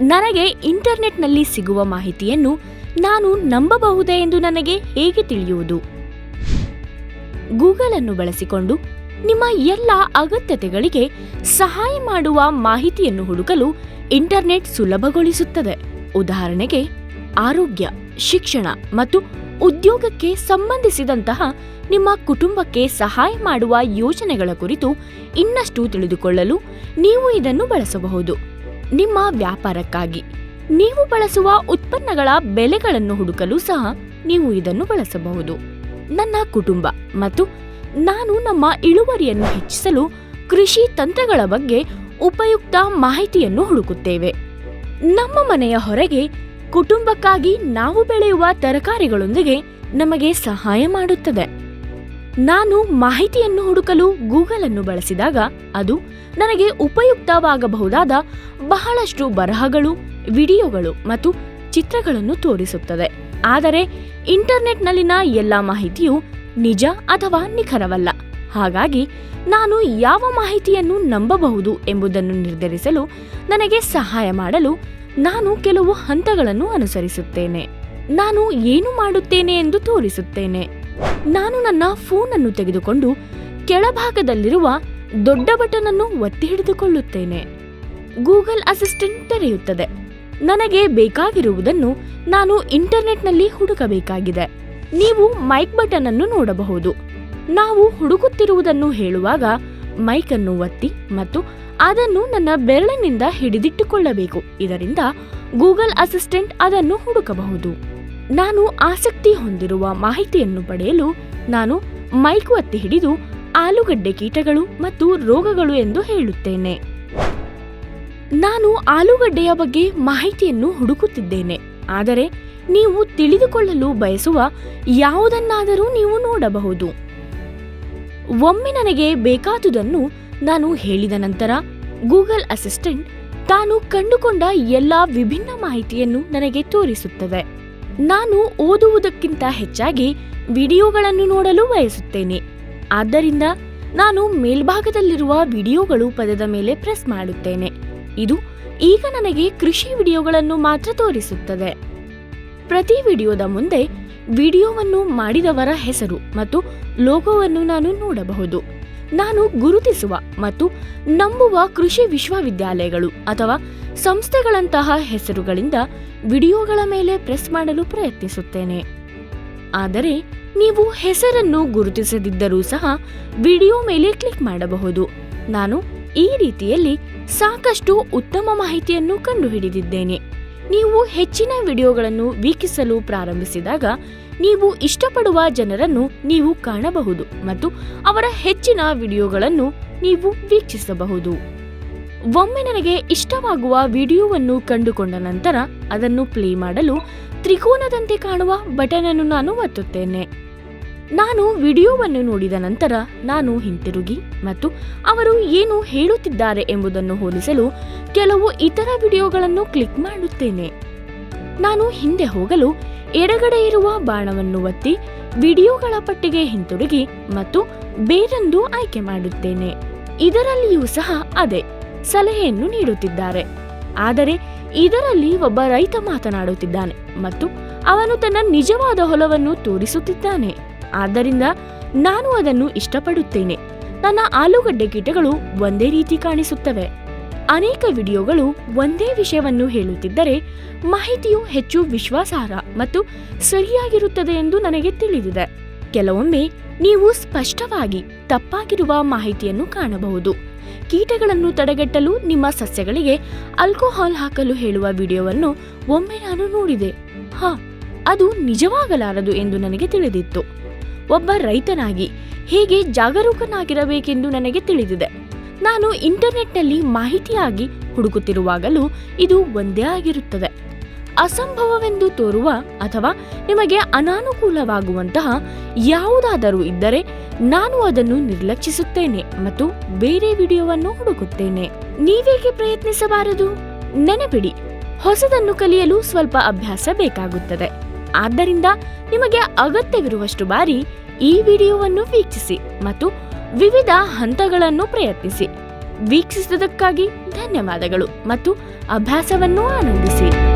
ನನಗೆ ಇಂಟರ್ನೆಟ್ನಲ್ಲಿ ಸಿಗುವ ಮಾಹಿತಿಯನ್ನು ನಾನು ನಂಬಬಹುದೇ ಎಂದು ನನಗೆ ಹೇಗೆ ತಿಳಿಯುವುದು? ಗೂಗಲ್ ಅನ್ನು ಬಳಸಿಕೊಂಡು ನಿಮ್ಮ ಎಲ್ಲ ಅಗತ್ಯತೆಗಳಿಗೆ ಸಹಾಯ ಮಾಡುವ ಮಾಹಿತಿಯನ್ನು ಹುಡುಕಲು ಇಂಟರ್ನೆಟ್ ಸುಲಭಗೊಳಿಸುತ್ತದೆ. ಉದಾಹರಣೆಗೆ, ಆರೋಗ್ಯ, ಶಿಕ್ಷಣ ಮತ್ತು ಉದ್ಯೋಗಕ್ಕೆ ಸಂಬಂಧಿಸಿದಂತಹ ನಿಮ್ಮ ಕುಟುಂಬಕ್ಕೆ ಸಹಾಯ ಮಾಡುವ ಯೋಜನೆಗಳ ಕುರಿತು ಇನ್ನಷ್ಟು ತಿಳಿದುಕೊಳ್ಳಲು ನೀವು ಇದನ್ನು ಬಳಸಬಹುದು. ನಿಮ್ಮ ವ್ಯಾಪಾರಕ್ಕಾಗಿ. ನೀವು ಬಳಸುವ ಉತ್ಪನ್ನಗಳ ಬೆಲೆಗಳನ್ನು ಹುಡುಕಲು ಸಹ ನೀವು ಇದನ್ನು ಬಳಸಬಹುದು. ನನ್ನ ಕುಟುಂಬ ಮತ್ತು ನಾನು ನಮ್ಮ ಇಳುವರಿಯನ್ನು ಹೆಚ್ಚಿಸಲು ಕೃಷಿ ತಂತ್ರಗಳ ಬಗ್ಗೆ ಉಪಯುಕ್ತ ಮಾಹಿತಿಯನ್ನು ಹುಡುಕುತ್ತೇವೆ. ನಮ್ಮ ಮನೆಯ ಹೊರಗೆ ಕುಟುಂಬಕ್ಕಾಗಿ ನಾವು ಬೆಳೆಯುವ ತರಕಾರಿಗಳೊಂದಿಗೆ ನಮಗೆ ಸಹಾಯ ಮಾಡುತ್ತದೆ. ನಾನು ಮಾಹಿತಿಯನ್ನು ಹುಡುಕಲು ಗೂಗಲ್ ಅನ್ನು ಬಳಸಿದಾಗ ಅದು ನನಗೆ ಉಪಯುಕ್ತವಾಗಬಹುದಾದ ಬಹಳಷ್ಟು ಬರಹಗಳು, ವಿಡಿಯೋಗಳು ಮತ್ತು ಚಿತ್ರಗಳನ್ನು ತೋರಿಸುತ್ತದೆ. ಆದರೆ ಇಂಟರ್ನೆಟ್ನಲ್ಲಿನ ಎಲ್ಲ ಮಾಹಿತಿಯು ನಿಜ ಅಥವಾ ನಿಖರವಲ್ಲ. ಹಾಗಾಗಿ ನಾನು ಯಾವ ಮಾಹಿತಿಯನ್ನು ನಂಬಬಹುದು ಎಂಬುದನ್ನು ನಿರ್ಧರಿಸಲು ನನಗೆ ಸಹಾಯ ಮಾಡಲು ನಾನು ಕೆಲವು ಹಂತಗಳನ್ನು ಅನುಸರಿಸುತ್ತೇನೆ. ನಾನು ಏನು ಮಾಡುತ್ತೇನೆ ಎಂದು ತೋರಿಸುತ್ತೇನೆ. ನಾನು ನನ್ನ ಫೋನ್ ಅನ್ನು ತೆಗೆದುಕೊಂಡು ಕೆಳಭಾಗದಲ್ಲಿರುವ ದೊಡ್ಡ ಬಟನ್ ಅನ್ನು ಒತ್ತಿ ಹಿಡಿದುಕೊಳ್ಳುತ್ತೇನೆ. ಗೂಗಲ್ ಅಸಿಸ್ಟೆಂಟ್ ತೆರೆಯುತ್ತದೆ. ನನಗೆ ಬೇಕಾಗಿರುವುದನ್ನು ನಾನು ಇಂಟರ್ನೆಟ್ನಲ್ಲಿ ಹುಡುಕಬೇಕಾಗಿದೆ. ನೀವು ಮೈಕ್ ಬಟನ್ ಅನ್ನು ನೋಡಬಹುದು. ನಾವು ಹುಡುಕುತ್ತಿರುವುದನ್ನು ಹೇಳುವಾಗ ಮೈಕ್ ಅನ್ನು ಒತ್ತಿ ಮತ್ತು ಅದನ್ನು ನನ್ನ ಬೆರಳಿನಿಂದ ಹಿಡಿದಿಟ್ಟುಕೊಳ್ಳಬೇಕು. ಇದರಿಂದ ಗೂಗಲ್ ಅಸಿಸ್ಟೆಂಟ್ ಅದನ್ನು ಹುಡುಕಬಹುದು. ನಾನು ಆಸಕ್ತಿ ಹೊಂದಿರುವ ಮಾಹಿತಿಯನ್ನು ಪಡೆಯಲು ನಾನು ಮೈಕು ಒತ್ತಿ ಹಿಡಿದು ಆಲೂಗಡ್ಡೆ ಕೀಟಗಳು ಮತ್ತು ರೋಗಗಳು ಎಂದು ಹೇಳುತ್ತೇನೆ. ನಾನು ಆಲೂಗಡ್ಡೆಯ ಬಗ್ಗೆ ಮಾಹಿತಿಯನ್ನು ಹುಡುಕುತ್ತಿದ್ದೇನೆ. ಆದರೆ ನೀವು ತಿಳಿದುಕೊಳ್ಳಲು ಬಯಸುವ ಯಾವುದನ್ನಾದರೂ ನೀವು ನೋಡಬಹುದು. ಒಮ್ಮೆ ನನಗೆ ಬೇಕಾದುದನ್ನು ನಾನು ಹೇಳಿದ ನಂತರ ಗೂಗಲ್ ಅಸಿಸ್ಟೆಂಟ್ ತಾನು ಕಂಡುಕೊಂಡ ಎಲ್ಲಾ ವಿಭಿನ್ನ ಮಾಹಿತಿಯನ್ನು ನನಗೆ ತೋರಿಸುತ್ತದೆ. ನಾನು ಓದುವುದಕ್ಕಿಂತ ಹೆಚ್ಚಾಗಿ ವಿಡಿಯೋಗಳನ್ನು ನೋಡಲು ಬಯಸುತ್ತೇನೆ. ಆದ್ದರಿಂದ ನಾನು ಮೇಲ್ಭಾಗದಲ್ಲಿರುವ ವಿಡಿಯೋಗಳು ಪದದ ಮೇಲೆ ಪ್ರೆಸ್ ಮಾಡುತ್ತೇನೆ. ಇದು ಈಗ ನನಗೆ ಕೃಷಿ ವಿಡಿಯೋಗಳನ್ನು ಮಾತ್ರ ತೋರಿಸುತ್ತದೆ. ಪ್ರತಿ ವಿಡಿಯೋದ ಮುಂದೆ ವಿಡಿಯೋವನ್ನು ಮಾಡಿದವರ ಹೆಸರು ಮತ್ತು ಲೋಗೋವನ್ನು ನಾನು ನೋಡಬಹುದು. ನಾನು ಗುರುತಿಸುವ ಮತ್ತು ನಂಬುವ ಕೃಷಿ ವಿಶ್ವವಿದ್ಯಾಲಯಗಳು ಅಥವಾ ಸಂಸ್ಥೆಗಳಂತಹ ಹೆಸರುಗಳಿಂದ ವಿಡಿಯೋಗಳ ಮೇಲೆ ಪ್ರೆಸ್ ಮಾಡಲು ಪ್ರಯತ್ನಿಸುತ್ತೇನೆ. ಆದರೆ ನೀವು ಹೆಸರನ್ನು ಗುರುತಿಸದಿದ್ದರೂ ಸಹ ವಿಡಿಯೋ ಮೇಲೆ ಕ್ಲಿಕ್ ಮಾಡಬಹುದು. ನಾನು ಈ ರೀತಿಯಲ್ಲಿ ಸಾಕಷ್ಟು ಉತ್ತಮ ಮಾಹಿತಿಯನ್ನು ಕಂಡುಹಿಡಿದಿದ್ದೇನೆ. ನೀವು ಹೆಚ್ಚಿನ ವಿಡಿಯೋಗಳನ್ನು ವೀಕ್ಷಿಸಲು ಪ್ರಾರಂಭಿಸಿದಾಗ ನೀವು ಇಷ್ಟಪಡುವ ಜನರನ್ನು ನೀವು ಕಾಣಬಹುದು ಮತ್ತು ಅವರ ಹೆಚ್ಚಿನ ವಿಡಿಯೋಗಳನ್ನು ನೀವು ವೀಕ್ಷಿಸಬಹುದು. ಒಮ್ಮೆ ನನಗೆ ಇಷ್ಟವಾಗುವ ವಿಡಿಯೋವನ್ನು ಕಂಡುಕೊಂಡ ನಂತರ ಅದನ್ನು ಪ್ಲೇ ಮಾಡಲು ತ್ರಿಕೋನದಂತೆ ಕಾಣುವ ಬಟನ್ ಅನ್ನು ನಾನು ಒತ್ತುತ್ತೇನೆ. ನಾನು ವಿಡಿಯೋವನ್ನು ನೋಡಿದ ನಂತರ ನಾನು ಹಿಂತಿರುಗಿ ಮತ್ತು ಅವರು ಏನು ಹೇಳುತ್ತಿದ್ದಾರೆ ಎಂಬುದನ್ನು ಹೋಲಿಸಲು ಕೆಲವು ಇತರ ವಿಡಿಯೋಗಳನ್ನು ಕ್ಲಿಕ್ ಮಾಡುತ್ತೇನೆ. ನಾನು ಹಿಂದೆ ಹೋಗಲು ಎಡಗಡೆ ಇರುವ ಬಾಣವನ್ನು ಒತ್ತಿ ವಿಡಿಯೋಗಳ ಪಟ್ಟಿಗೆ ಹಿಂತಿರುಗಿ ಮತ್ತು ಬೇರೊಂದು ಆಯ್ಕೆ ಮಾಡುತ್ತೇನೆ. ಇದರಲ್ಲಿಯೂ ಸಹ ಅದೇ. ಸಲಹೆಯನ್ನು ನೀಡುತ್ತಿದ್ದಾರೆ. ಆದರೆ ಇದರಲ್ಲಿ ಒಬ್ಬ ರೈತ ಮಾತನಾಡುತ್ತಿದ್ದಾನೆ ಮತ್ತು ಅವನು ತನ್ನ ನಿಜವಾದ ಹೊಲವನ್ನು ತೋರಿಸುತ್ತಿದ್ದಾನೆ. ಆದ್ದರಿಂದ ನಾನು ಅದನ್ನು ಇಷ್ಟಪಡುತ್ತೇನೆ. ನನ್ನ ಆಲೂಗಡ್ಡೆ ಕೀಟಗಳು ಒಂದೇ ರೀತಿ ಕಾಣಿಸುತ್ತವೆ. ಅನೇಕ ವಿಡಿಯೋಗಳು ಒಂದೇ ವಿಷಯವನ್ನು ಹೇಳುತ್ತಿದ್ದರೆ ಮಾಹಿತಿಯು ಹೆಚ್ಚು ವಿಶ್ವಾಸಾರ್ಹ ಮತ್ತು ಸರಿಯಾಗಿರುತ್ತದೆ ಎಂದು ನನಗೆ ತಿಳಿದಿದೆ. ಕೆಲವೊಮ್ಮೆ ನೀವು ಸ್ಪಷ್ಟವಾಗಿ ತಪ್ಪಾಗಿರುವ ಮಾಹಿತಿಯನ್ನು ಕಾಣಬಹುದು. ಕೀಟಗಳನ್ನು ತಡೆಗಟ್ಟಲು ನಿಮ್ಮ ಸಸ್ಯಗಳಿಗೆ ಆಲ್ಕೋಹಾಲ್ ಹಾಕಲು ಹೇಳುವ ವಿಡಿಯೋವನ್ನು ಒಮ್ಮೆ ನಾನು ನೋಡಿದೆ. ಹಾ, ಅದು ನಿಜವಾಗಲಾರದು ಎಂದು ನನಗೆ ತಿಳಿದಿತ್ತು. ಒಬ್ಬ ರೈತನಾಗಿ ಹೇಗೆ ಜಾಗರೂಕನಾಗಿರಬೇಕೆಂದು ನನಗೆ ತಿಳಿದಿದೆ. ನಾನು ಇಂಟರ್ನೆಟ್ನಲ್ಲಿ ಮಾಹಿತಿಯಾಗಿ ಹುಡುಕುತ್ತಿರುವಾಗಲೂ ಇದು ಒಂದೇ ಆಗಿರುತ್ತದೆ. ಅಸಂಭವವೆಂದು ತೋರುವ ಅಥವಾ ನಿಮಗೆ ಅನಾನುಕೂಲವಾಗುವಂತಹ ಯಾವುದಾದರೂ ಇದ್ದರೆ ನಾನು ಅದನ್ನು ನಿರ್ಲಕ್ಷಿಸುತ್ತೇನೆ ಮತ್ತು ಬೇರೆ ವಿಡಿಯೋವನ್ನು ಹುಡುಕುತ್ತೇನೆ. ನೀವೇಗೆ ಪ್ರಯತ್ನಿಸಬಾರದು? ನೆನಪಿಡಿ, ಹೊಸದನ್ನು ಕಲಿಯಲು ಸ್ವಲ್ಪ ಅಭ್ಯಾಸ ಬೇಕಾಗುತ್ತದೆ. ಆದ್ದರಿಂದ ನಿಮಗೆ ಅಗತ್ಯವಿರುವಷ್ಟು ಬಾರಿ ಈ ವಿಡಿಯೋವನ್ನು ವೀಕ್ಷಿಸಿ ಮತ್ತು ವಿವಿಧ ಹಂತಗಳನ್ನು ಪ್ರಯತ್ನಿಸಿ. ವೀಕ್ಷಿಸಿದ್ದಕ್ಕಾಗಿ ಧನ್ಯವಾದಗಳು ಮತ್ತು ಅಭ್ಯಾಸವನ್ನು ಆನಂದಿಸಿ.